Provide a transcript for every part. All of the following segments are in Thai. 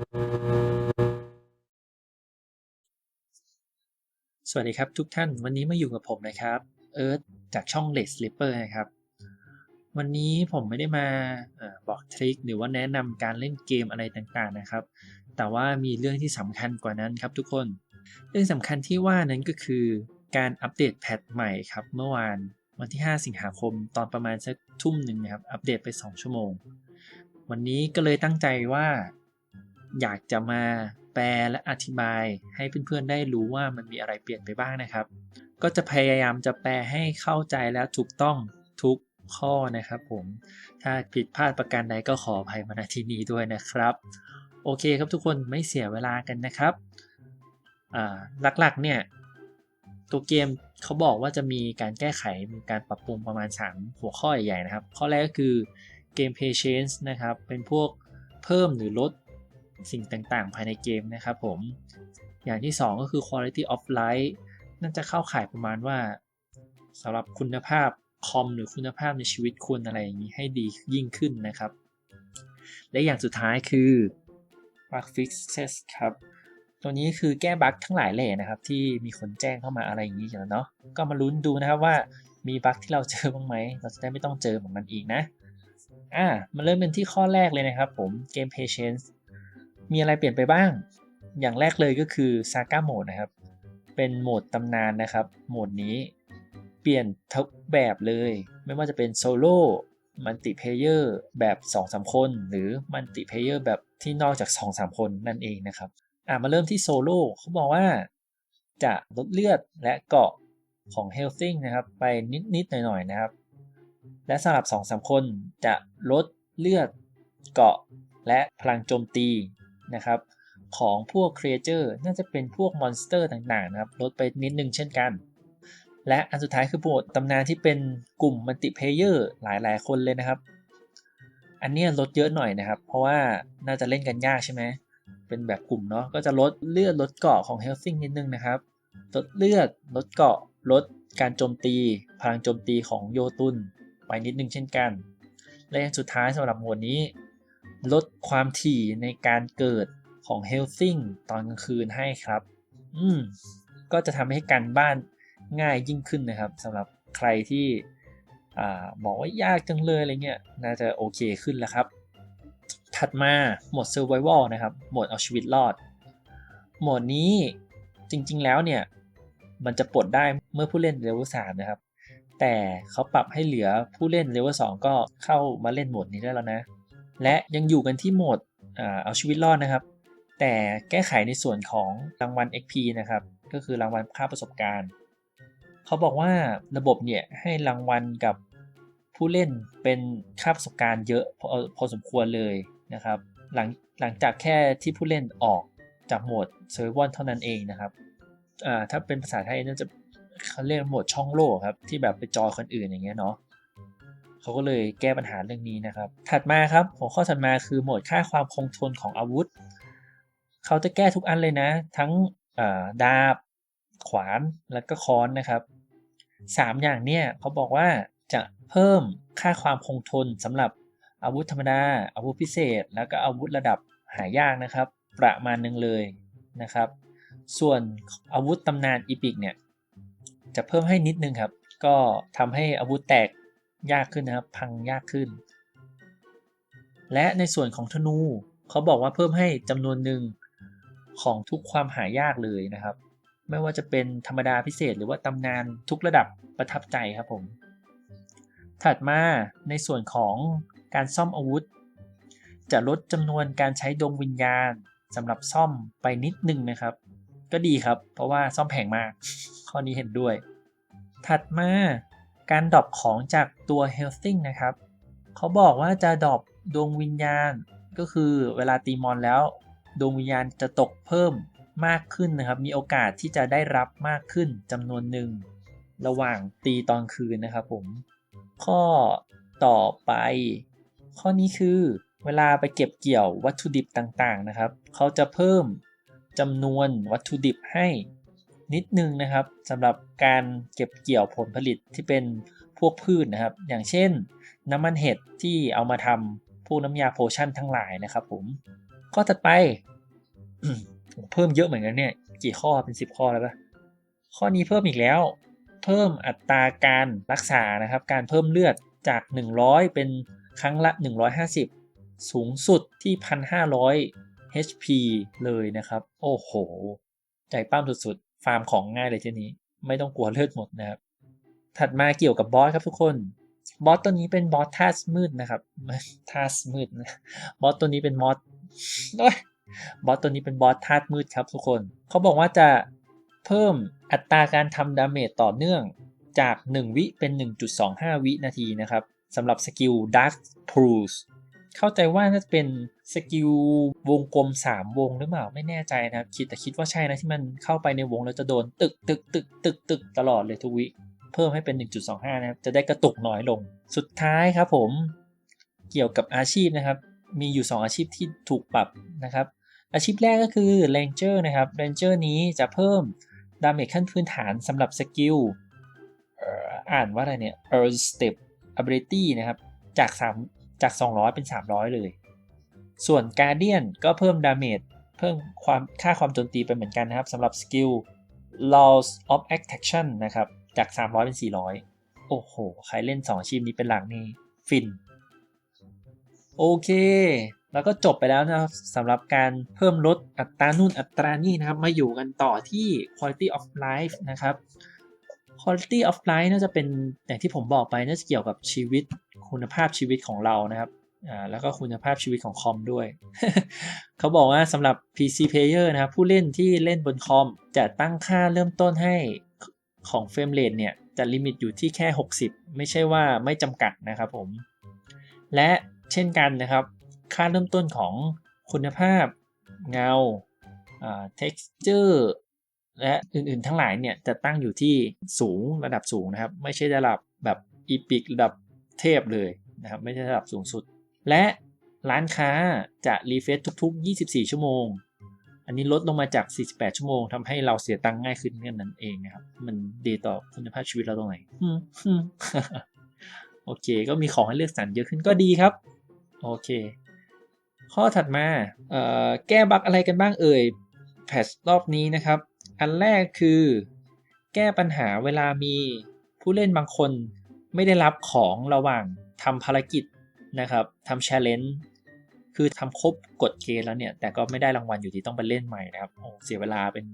สวัสดีครับทุกท่านวันนี้มาอยู่กับผมนะครับเอิร์ธจากช่อง l e t Slipper นะครับ วันนี้ผมไม่ได้มาอบอกทริคหรือว่าแนะนำการเล่นเกมอะไรต่างๆนะครับ แต่ว่ามีเรื่องที่สำคัญกว่านั้นครับทุกคน เรื่องสำคัญที่ว่านั้นก็คือการอัปเดตแพทใหม่ครับ เมื่อวานวันที่ 5 สิงหาคมตอนประมาณสักทุ่มหนึ่งนะครับ อัปเดตไป 2 ชั่วโมง วันนี้ก็เลยตั้งใจว่า อยากจะมาแปลและอธิบายให้เพื่อนๆได้รู้ว่ามันมีอะไรเปลี่ยนไปบ้างนะครับ ก็จะพยายามจะแปลให้เข้าใจและถูกต้องทุกข้อนะครับผม ถ้าผิดพลาดประการใดก็ขออภัยมาณที่นี้ด้วยนะครับ โอเคครับทุกคนไม่เสียเวลากันนะครับหลักๆเนี่ยตัวเกมเขาบอกว่าจะมีการแก้ไขมีการปรับปรุงประมาณ 3 หัวข้อใหญ่ๆนะครับ ข้อแรกก็คือเกม p a t i e n c e นะครับ เป็นพวกเพิ่มหรือลด สิ่งต่างๆ ภายในเกมนะครับผม อย่างที่ 2 ก็คือ quality of life น่าจะเข้าข่ายประมาณว่าสำหรับคุณภาพคอมหรือคุณภาพในชีวิตคุณอะไรอย่างนี้ให้ดียิ่งขึ้นนะครับ และอย่างสุดท้ายคือ bug fixes ครับ ตัวนี้คือแก้บั๊กทั้งหลายแหล่นะครับ ที่มีคนแจ้งเข้ามาอะไรอย่างนี้อยู่แล้วเนาะก็มาลุ้นดูนะครับว่ามีบั๊กที่เราเจอบ้างไหม เราจะได้ไม่ต้องเจอเหมือนมันอีกนะ อ่า มาเริ่มเป็นที่ข้อแรกเลยนะครับผมเกม patience มีอะไรเปลี่ยนไปบ้าง อย่างแรกเลยก็คือ Saga Mode นะครับ เป็นโหมดตำนานนะครับ โหมดนี้เปลี่ยนทุกแบบเลย ไม่ว่าจะเป็นโซโล่มัลติเพเยอร์แบบ 2-3 คน หรือมัลติเพเยอร์แบบที่นอกจาก 2-3 คนนั่นเองนะครับ อะมาเริ่มที่โซโล่เขาบอกว่าจะลดเลือดและเกาะของเฮลซิงนะครับ ไปนิด ๆ หน่อย ๆ นะครับ และสำหรับ 2-3 คนจะลดเลือดเกาะและพลังโจมตี นะครับของพวกครีเอเจอร์น่าจะเป็นพวกมอนสเตอร์ต่างๆนะครับลดไปนิดนึงเช่นกัน และอันสุดท้ายคือโหมดตำนานที่เป็นกลุ่มมัลติเพเยอร์หลายๆ คนเลยนะครับ อันนี้ลดเยอะหน่อยนะครับ เพราะว่าน่าจะเล่นกันยากใช่ไหมเป็นแบบกลุ่มเนาะก็จะลดเลือดลดเกาะของเฮลซิงนิดนึงนะครับลดเลือดลดเกาะลดการโจมตี พลังโจมตีของโยตุนไปนิดนึงเช่นกัน และอย่างสุดท้ายสำหรับหมวดนี้ ลดความถี่ในการเกิดของเฮลซิงตอนกลางคืนให้ครับ อืมก็จะทำให้การบ้านง่ายยิ่งขึ้นนะครับสำหรับใครที่อ่าบอกว่ายากจังเลยอะไรเงี้ยน่าจะโอเคขึ้นแล้วครับ ถัดมาโหมด Survival นะครับโหมดเอาชีวิตรอดโหมดนี้จริงๆแล้วเนี่ย มันจะปลดได้เมื่อผู้เล่นเลเวล3นะครับ แต่เขาปรับให้เหลือผู้เล่นเลเวล2ก็เข้ามาเล่นโหมดนี้ได้แล้วนะ และยังอยู่กันที่โหมดเอาชีวิตรอดนะครับ แต่แก้ไขในส่วนของรางวัล XP นะครับ ก็คือรางวัลค่าประสบการณ์ เขาบอกว่าระบบเนี่ยให้รางวัลกับผู้เล่นเป็นค่าประสบการณ์เยอะพอพอสมควรเลยนะครับ หลังหลังจากแค่ที่ผู้เล่นออกจากโหมดเซอร์วอนเท่านั้นเองนะครับถ้าเป็นภาษาไทยน่าจะเขาเรียกโหมดช่องโลกครับ ที่แบบไปจอยคนอื่นอย่างเงี้ยเนาะ เขาก็เลยแก้ปัญหาเรื่องนี้นะครับ ถัดมาครับหัวข้อถัดมาคือโหมดค่าความคงทนของอาวุธ เขาจะแก้ทุกอันเลยนะ ทั้งดาบ ขวานแล้วก็ค้อนนะครับสามอย่างเนี่ยเขาบอกว่าจะเพิ่มค่าความคงทนสำหรับอาวุธธรรมดา อาวุธพิเศษ แล้วก็อาวุธระดับหายากนะครับ ประมาณนึงเลยนะครับ ส่วนอาวุธตำนานอีพิกเนี่ยจะเพิ่มให้นิดนึงครับ ก็ทำให้อาวุธแตก ยากขึ้นนะครับ พังยากขึ้น และในส่วนของธนูเขาบอกว่าเพิ่มให้จำนวนหนึ่งของทุกความหายากเลยนะครับ ไม่ว่าจะเป็นธรรมดาพิเศษหรือว่าตำนานทุกระดับประทับใจครับผม ถัดมาในส่วนของการซ่อมอาวุธ จะลดจำนวนการใช้ดวงวิญญาณสำหรับซ่อมไปนิดนึงนะครับ ก็ดีครับ เพราะว่าซ่อมแพงมาก ข้อนี้เห็นด้วย ถัดมา การดรอปของจากตัว Healthing นะครับ เขาบอกว่าจะดรอปดวงวิญญาณก็คือเวลาตีมอนแล้ว ดวงวิญญาณจะตกเพิ่มมากขึ้นนะครับ มีโอกาสที่จะได้รับมากขึ้นจำนวนหนึ่ง ระหว่างตีตอนคืนนะครับผม ข้อต่อไป ข้อนี้คือเวลาไปเก็บเกี่ยววัตถุดิบต่างๆนะครับ เขาจะเพิ่มจำนวนวัตถุดิบให้ นิดนึงนะครับสำหรับการเก็บเกี่ยวผลผลิตที่เป็นพวกพืชนนะครับ อย่างเช่น น้ำมันเห็ดที่เอามาทำพวกน้ำยาโพชั่นทั้งหลายนะครับผมข้อถัดไปเพิ่มเยอะเหมือนกันเนี่ย กี่ข้อเป็นสิบข้อแล้วปะข้อนี้เพิ่มอีกแล้ว เพิ่มอัตราการรักษานะครับ การเพิ่มเลือดจาก 100 เป็นครั้งละ 150 สูงสุดที่ 1,500 HP เลยนะครับ โอ้โห ใจป้ามสุด ฟาร์มของง่ายเลยทีนี้ ไม่ต้องกลัวเลือดหมดนะครับ ถัดมาเกี่ยวกับบอสครับทุกคนบอสตัวนี้เป็นบอสท่าสมืดนะครับท่าสมืดนะบอสตัวนี้เป็นมอสบอสตัวนี้เป็นบอสธาตุมืดครับทุกคน เขาบอกว่าจะเพิ่มอัตราการทำดาเมจต่อเนื่องจาก 1 วิเป็น 1.25 วินาทีนะครับสำหรับสกิล Dark Pulse เข้าใจว่าน่าจะเป็นสกิลวงกลม 3 วงหรือเปล่าไม่แน่ใจนะครับคิดแต่คิดว่าใช่นะที่มันเข้าไปในวงแล้วจะโดนตึกตึกตึกตึกตึกตลอดเลยทุกวิ เพิ่มให้เป็น 1.25 นะครับ จะได้กระตุกน้อยลง สุดท้ายครับผมเกี่ยวกับอาชีพนะครับ มีอยู่ 2 อาชีพที่ถูกปรับนะครับ อาชีพแรกก็คือ Ranger นะครับ Ranger นี้จะเพิ่มดาเมจขั้นพื้นฐานสำหรับสกิลอ่านว่าอะไรเนี่ย Earth Step Ability นะครับจาก 3 จาก 200 เป็น 300 เลย ส่วน Guardian ก็เพิ่มดาเมจเพิ่มความค่าความโจมตีไปเหมือนกันนะครับสำหรับสกิล Laws of Attraction นะครับ จาก 300 เป็น 400 โอ้โห ใครเล่น2อาชีพนี้เป็นหลักนี่ฟิน โอเค แล้วก็จบไปแล้วนะครับสำหรับการเพิ่มลดอัตรานู่นอัตรานี่นะครับ มาอยู่กันต่อที่ quality of life นะครับ quality of life น่าจะเป็นอย่างที่ผมบอกไปน่าจะเกี่ยวกับชีวิต คุณภาพชีวิตของเรานะครับแล้วก็คุณภาพชีวิตของคอมด้วย เขาบอกว่าสำหรับ PC player นะครับผู้เล่นที่เล่นบนคอม จะตั้งค่าเริ่มต้นให้ของเฟรมเรทเนี่ยจะลิมิตอยู่ที่แค่ 60 ไม่ใช่ว่าไม่จำกัดนะครับผม และเช่นกันนะครับ ค่าเริ่มต้นของคุณภาพเงา texture และอื่นๆทั้งหลายเนี่ยจะตั้งอยู่ที่สูงระดับสูงนะครับ ไม่ใช่ระดับแบบอีพิกระดับ เทพเลยนะครับไม่ใช่ระดับสูงสุด และร้านค้าจะรีเฟซทุก ๆ 24 ชั่วโมง อันนี้ลดลงมาจาก 48 ชั่วโมงทำให้เราเสียตังค์ง่ายขึ้นแค่นั้นเองนะครับ มันดีต่อคุณภาพชีวิตเราตรงไหนโอเค ก็มีของให้เลือกสรรเยอะขึ้นก็ดีครับ โอเค ข้อถัดมาแก้บั๊กอะไรกันบ้างเอ่ยแพทรอบนี้นะครับ อันแรกคือ แก้ปัญหาเวลามีผู้เล่นบางคน ไม่ได้รับของระหว่างทำภารกิจนะครับทำ challenge คือทำครบกฎเกณฑ์แล้วเนี่ย แต่ก็ไม่ได้รางวัลอยู่ดีต้องไปเล่นใหม่นะครับโอ้เสียเวลาเป็น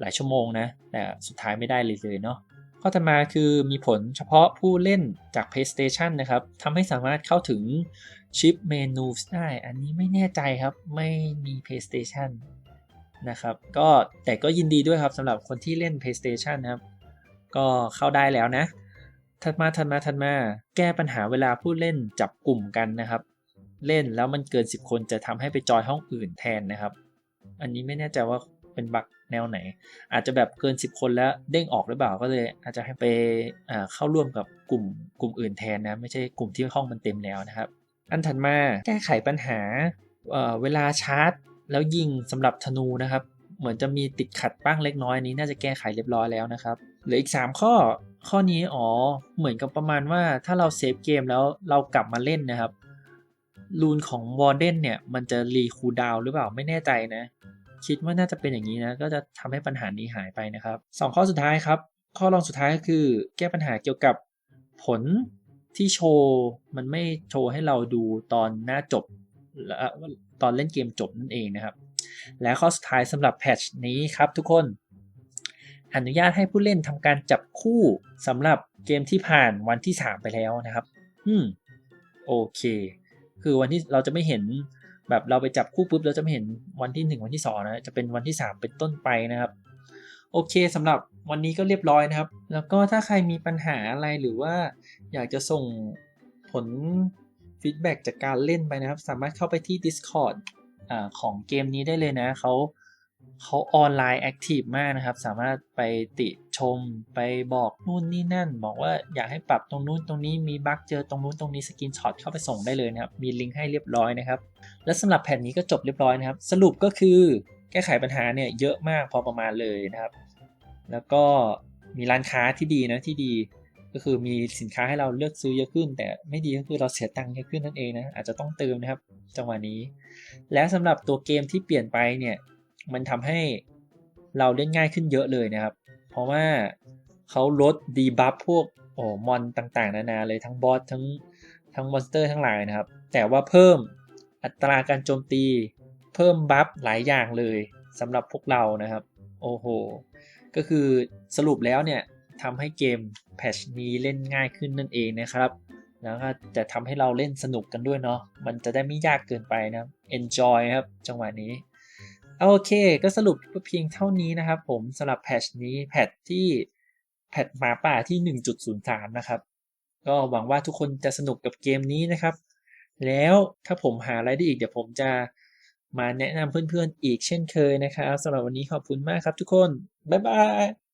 หลายชั่วโมงนะ แต่สุดท้ายไม่ได้เลยเลยเนาะข้อต่อมาคือมีผลเฉพาะผู้เล่นจาก PlayStation นะครับทำให้สามารถเข้าถึงชิปเมนูได้ อันนี้ไม่แน่ใจครับ ไม่มี PlayStation นะครับ ก็แต่ก็ยินดีด้วยครับสำหรับคนที่เล่น PlayStation นะครับ ก็เข้าได้แล้วนะ ถัดมาถัดมาถัดมา แก้ปัญหาเวลาผู้เล่นจับกลุ่มกันนะครับ เล่นแล้วมันเกิน 10 คนจะทำให้ไปจอยห้องอื่นแทนนะครับ อันนี้ไม่แน่ใจว่าเป็นบั๊กแนวไหน อาจจะแบบเกิน 10 คนแล้วเด้งออกหรือเปล่าก็เลยอาจจะให้ไปเข้าร่วมกับกลุ่มกลุ่มอื่นแทนนะไม่ใช่กลุ่มที่ห้องมันเต็มแล้วนะครับ อันถัดมาแก้ไขปัญหาเเวลาชาร์จ แล้วยิงสำหรับธนูนะครับ เหมือนจะมีติดขัดบ้างเล็กน้อยนี้น่าจะแก้ไขเรียบร้อยแล้วนะครับ หลืออีก 3 ข้อข้อนี้อ๋อเหมือนกับประมาณว่าถ้าเราเซฟเกมแล้วเรากลับมาเล่นนะครับรูนของวอร์เดนเนี่ยมันจะรีคูดาวหรือเปล่าไม่แน่ใจนะ คิดว่าน่าจะเป็นอย่างนี้นะ ก็จะทำให้ปัญหานี้หายไปนะครับสองข้อสุดท้ายครับ ข้อรองสุดท้ายก็คือ แก้ปัญหาเกี่ยวกับผลที่โชว์มันไม่โชว์ให้เราดูตอนหน้าจบตอนเล่นเกมจบนั่นเองนะครับ และข้อสุดท้ายสำหรับแพทช์นี้ครับทุกคน อนุญาตให้ผู้เล่นทำการจับคู่สำหรับเกมที่ผ่านวันที่ 3 ไปแล้วนะครับ อืม โอเค คือวันที่เราจะไม่เห็นแบบเราไปจับคู่ปุ๊บเราจะไม่เห็นวันที่ 1 วันที่2นะจะเป็นวันที่ 3 เป็นต้นไปนะครับ โอเคสำหรับวันนี้ก็เรียบร้อยนะครับ แล้วก็ถ้าใครมีปัญหาอะไรหรือว่าอยากจะส่งผลฟีดแบ็จากการเล่นไปนะครับ สามารถเข้าไปที่ Discord อของเกมนี้ได้เลยนะเขา เขาออนไลน์แอคทีฟมากนะครับ สามารถไปติชมไปบอกนู่นนี่นั่น บอกว่าอยากให้ปรับตรงนู้นตรงนี้มีบั๊กเจอตรงนู้นตรงนี้สกินช็อตเข้าไปส่งได้เลยนะครับ มีลิงก์ให้เรียบร้อยนะครับ และสำหรับแผ่นนี้ก็จบเรียบร้อยนะครับ สรุปก็คือแก้ไขปัญหาเนี่ยเยอะมากพอประมาณเลยนะครับ แล้วก็มีร้านค้าที่ดีนะที่ดีก็คือมีสินค้าให้เราเลือกซื้อเยอะขึ้น แต่ไม่ดีก็คือเราเสียตังค์เยอะขึ้นนั่นเองนะอาจจะต้องเติมนะครับจังหวะนี้ แล้วสำหรับตัวเกมที่เปลี่ยนไปเนี่ย มันทำให้เราเล่นง่ายขึ้นเยอะเลยนะครับ เพราะว่าเขาลดดีบัฟพวกโอ้มอนต่างๆ นานาเลยทั้งบอสทั้งทั้งมอนสเตอร์ทั้งหลายนะครับ แต่ว่าเพิ่มอัตราการโจมตี เพิ่มบัฟหลายอย่างเลยสำหรับพวกเรานะครับ โอ้โห ก็คือสรุปแล้วเนี่ยทำให้เกมแพทชนี้เล่นง่ายขึ้นนั่นเองนะครับ แล้วก็จะทำให้เราเล่นสนุกกันด้วยเนาะมันจะได้ไม่ยากเกินไปนะ enjoy ครับจังหวะนี้ โอเค ก็สรุปเพียงเท่านี้นะครับผมสำหรับแพทชนี้แพทที่แพทหมาป่าที่ 1.03 นะครับ ก็หวังว่าทุกคนจะสนุกกับเกมนี้นะครับ แล้วถ้าผมหาอะไรได้อีกเดี๋ยวผมจะมาแนะนำเพื่อนๆอีกเช่นเคยนะครับสำหรับวันนี้ขอบคุณมากครับทุกคน บ๊ายบาย